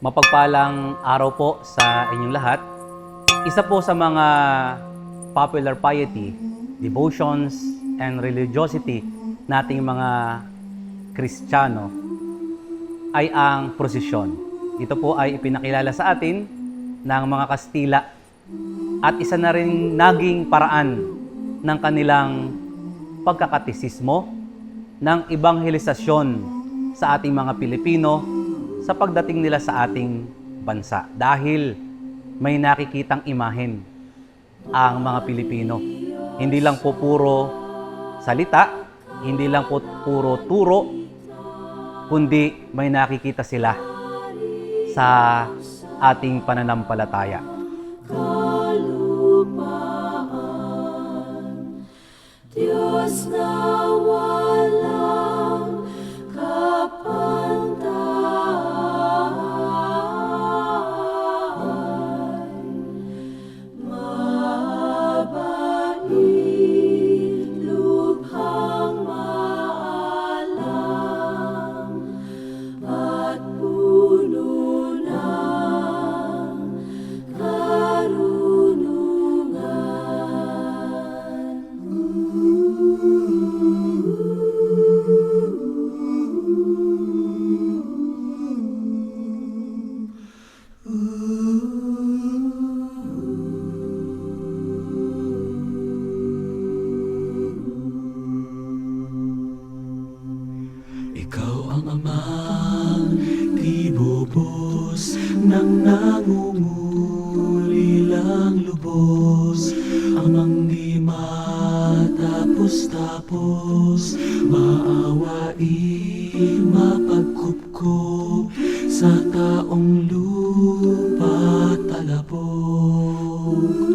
Mapagpalang araw po sa inyong lahat. Isa po sa mga popular piety, devotions, and religiosity nating mga Kristiyano ay ang prosesyon. Ito po ay ipinakilala sa atin ng mga Kastila at isa na rin naging paraan ng kanilang pagkakatisismo ng ebanghelisasyon sa ating mga Pilipino sa pagdating nila sa ating bansa dahil may nakikitang imahen ang mga Pilipino. Hindi lang po puro salita, hindi lang po puro turo, kundi may nakikita sila sa ating pananampalataya. Diyos na Nang nangungulilang lubos. Amang di matapos-tapos Maawain mapagkupkup Sa taong lupa talabog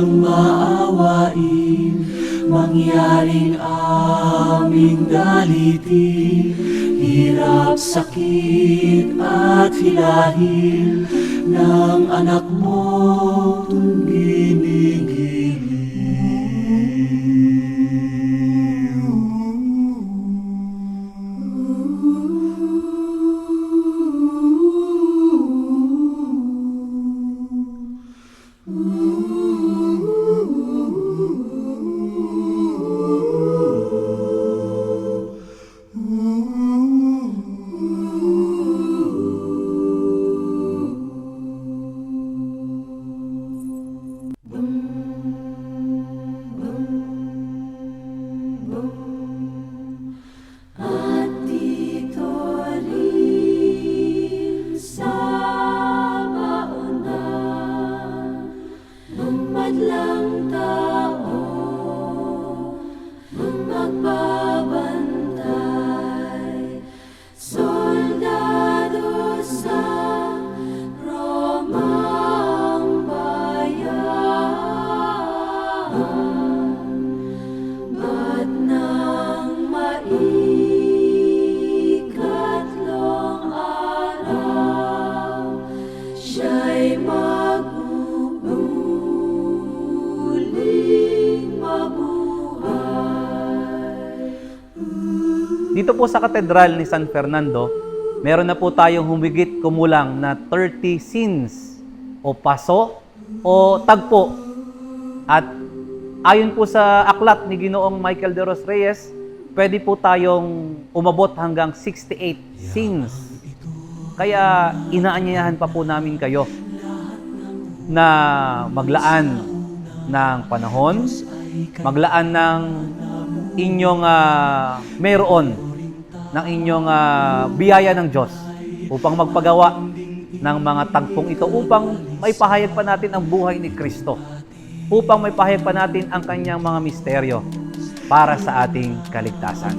amang maawain, mangyaring aming dalitin, hirap, sakit at hilahil ng anak mo ginigiliw. Dito po sa Katedral ni San Fernando, meron na po tayong humigit kumulang na 30 scenes o paso o tagpo. At ayon po sa aklat ni Ginoong Michael de Los Reyes, pwede po tayong umabot hanggang 68 scenes. Kaya inaanyayahan pa po namin kayo na maglaan ng panahon, maglaan ng inyong ah, meron ng inyong ah, biyaya ng Diyos upang magpagawa ng mga tagpong ito upang may pahayag pa natin ang buhay ni Kristo upang may pahayag pa natin ang kanyang mga misteryo para sa ating kaligtasan.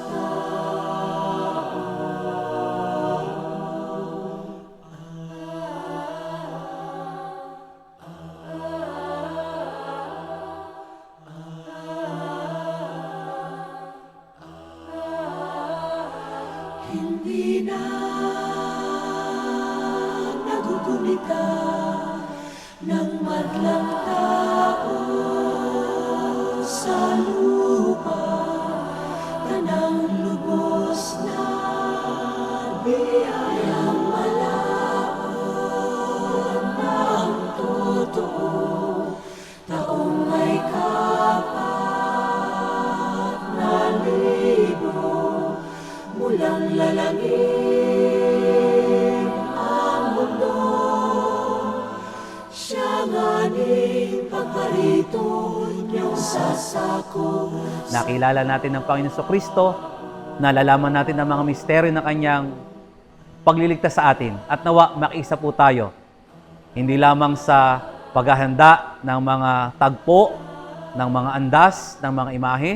Nakilala natin ang Panginoon sa Kristo, nalalaman natin ang mga misteryo na kanyang pagliligtas sa atin. At nawa, makiisa po tayo. Hindi lamang sa paghahanda ng mga tagpo, ng mga andas, ng mga imahe,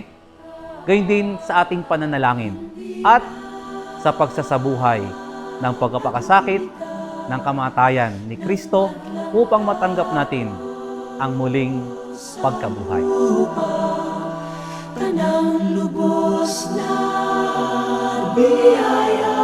gayon din sa ating pananalangin at sa pagsasabuhay ng pagkapakasakit ng kamatayan ni Kristo upang matanggap natin ang muling pagkabuhay. Lubos na biyaya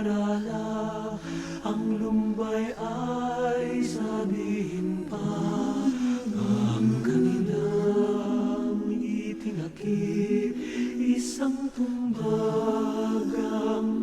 dinarala Ang lumbay ay sabihin pa. Ang kanilang itinakip Isang tumbag ang